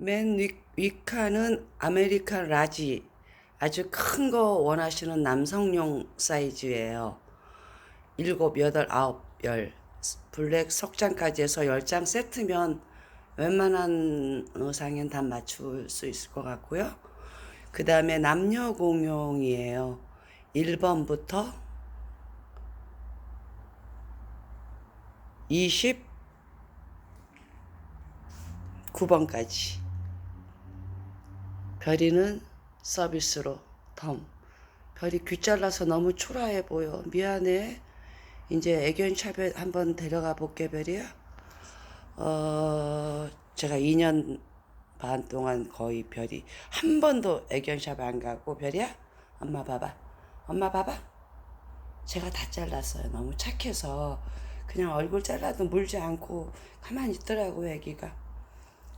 맨 위, 위칸은 아메리칸 라지. 아주 큰 거 원하시는 남성용 사이즈예요. 일곱, 여덟, 아홉, 열. 블랙 석장까지 해서 열장 세트면 웬만한 의상엔 다 맞출 수 있을 것 같고요. 그 다음에 남녀 공용이에요. 1번부터 29번까지. 별이는 서비스로 덤. 별이 귀 잘라서 너무 초라해 보여. 미안해. 이제 애견샵에 한번 데려가 볼게, 별이야. 어, 제가 2년 반 동안 거의 별이 한 번도 애견샵 안 가고, 별이야? 엄마 봐봐. 엄마 봐봐. 제가 다 잘랐어요. 너무 착해서. 그냥 얼굴 잘라도 물지 않고 가만히 있더라고요, 애기가.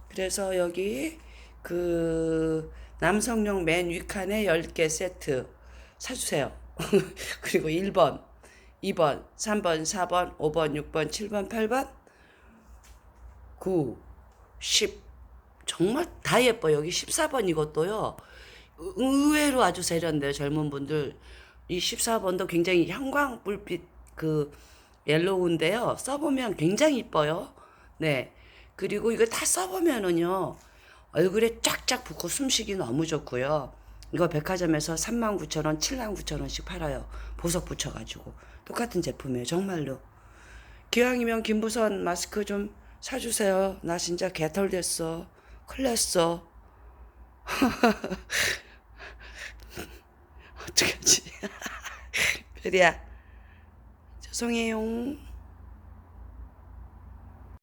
그래서 여기 그 남성용 맨 위칸에 10개 세트 사주세요. 그리고 1번, 2번, 3번, 4번, 5번, 6번, 7번, 8번, 9, 10. 정말 다 예뻐요. 여기 14번 이것도요. 의- 의외로 아주 세련돼요. 젊은 분들. 이 14번도 굉장히 형광불빛 그 옐로우인데요. 써보면 굉장히 이뻐요. 네. 그리고 이거 다 써보면은요. 얼굴에 쫙쫙 붙고 숨쉬기 너무 좋고요. 이거 백화점에서 39,000원, 79,000원씩 팔아요. 보석 붙여가지고. 똑같은 제품이에요. 정말로. 기왕이면 김부선 마스크 좀 사주세요. 나 진짜 개털 됐어. 큰일 났어. 어떡하지? 별이야. 죄송해요.